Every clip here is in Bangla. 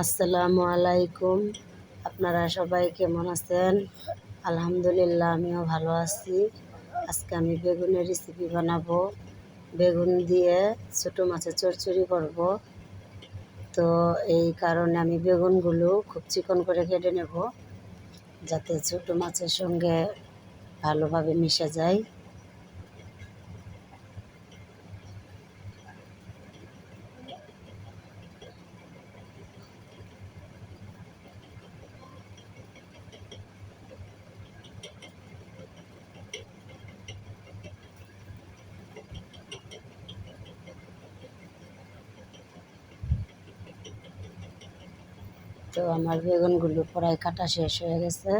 আসসালামু আলাইকুম। আপনারা সবাই কেমন আছেন? আলহামদুলিল্লাহ, আমিও ভালো আছি। আজকে আমি বেগুনের রেসিপি বানাবো। বেগুন দিয়ে ছোটো মাছের চচ্চড়ি করব। তো এই কারণে আমি বেগুনগুলো খুব চিকন করে কেটে নেব, যাতে ছোটো মাছের সঙ্গে ভালোভাবে মিশে যায়। তো আমার বেগুনগুলো প্রায় কাটা শেষ হয়ে গেছে।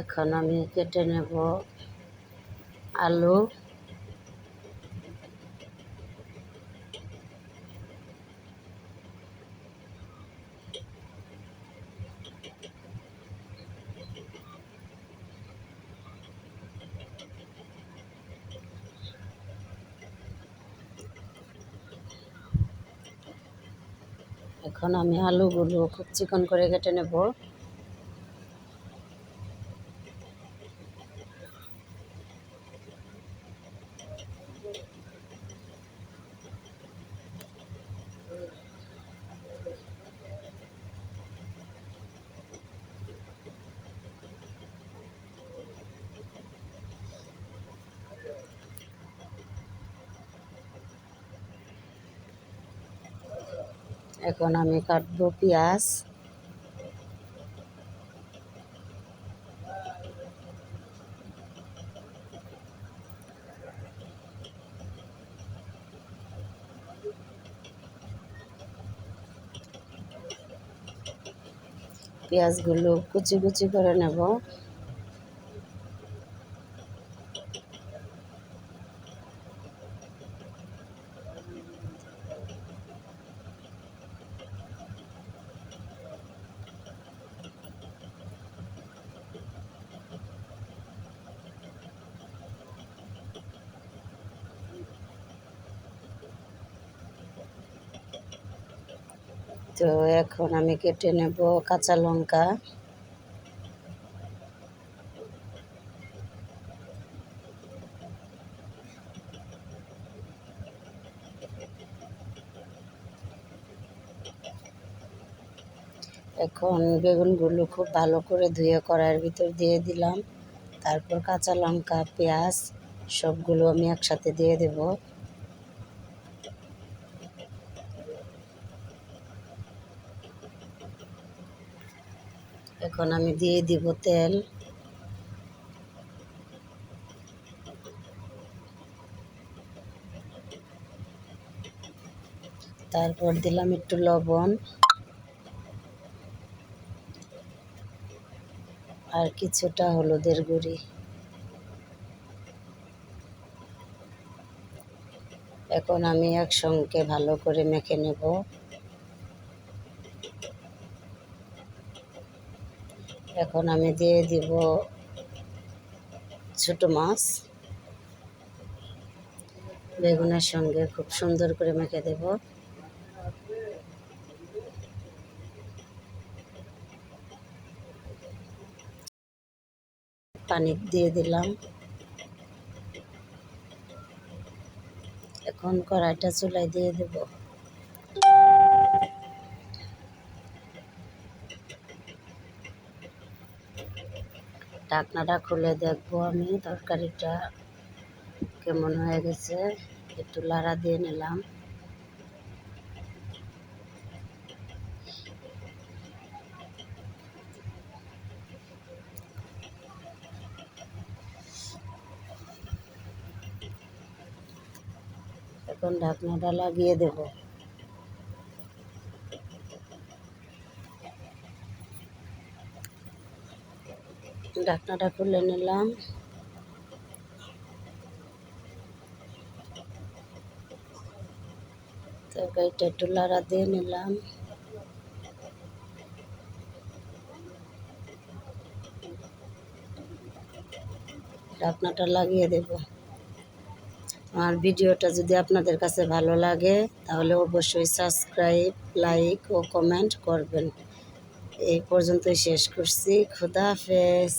এখন আমি কেটে নেব আলু। এখন আমি আলুগুলো খুব চিকন করে কেটে নেব। এখন আমি কাটবো পেঁয়াজ পেঁয়াজগুলো কুচি কুচি করে নেব তো এখন আমি কেটে নেব কাঁচা লঙ্কা। এখন বেগুনগুলো খুব ভালো করে ধুয়ে কড়াইয়ের ভিতর দিয়ে দিলাম। তারপর কাঁচা লঙ্কা, পেঁয়াজ সবগুলো আমি একসাথে দিয়ে দেবো। এখন আমি দিয়ে দিব তেল। তারপর দিলাম একটু লবণ। আর কিছুটা হলুদের গুঁড়ি। এখন আমি একসঙ্গে ভালো করে মেখে নেব। এখন আমি দিয়ে দিব ছোটো মাছ। বেগুনের সঙ্গে খুব সুন্দর করে মেখে দেব। পানি দিয়ে দিলাম। এখন কড়াইটা চুলাই দিয়ে দেবো। ঢাকনাটা খুলে দেখব আমি, তরকারিটা কেমন হয়ে গেছে, একটু লাড়া দিয়ে নিলাম। এখন ঢাকনাটা লাগিয়ে দেবো। ঢাকনাটা খুলে নিলাম। তরকারিটা একটু লাড়া দিয়ে নিলাম। ঢাকনাটা লাগিয়ে দেব। আমার ভিডিওটা যদি আপনাদের কাছে ভালো লাগে, তাহলে অবশ্যই সাবস্ক্রাইব, লাইক ও কমেন্ট করবেন। এই পর্যন্তই শেষ করছি। খুদা হাফেজ।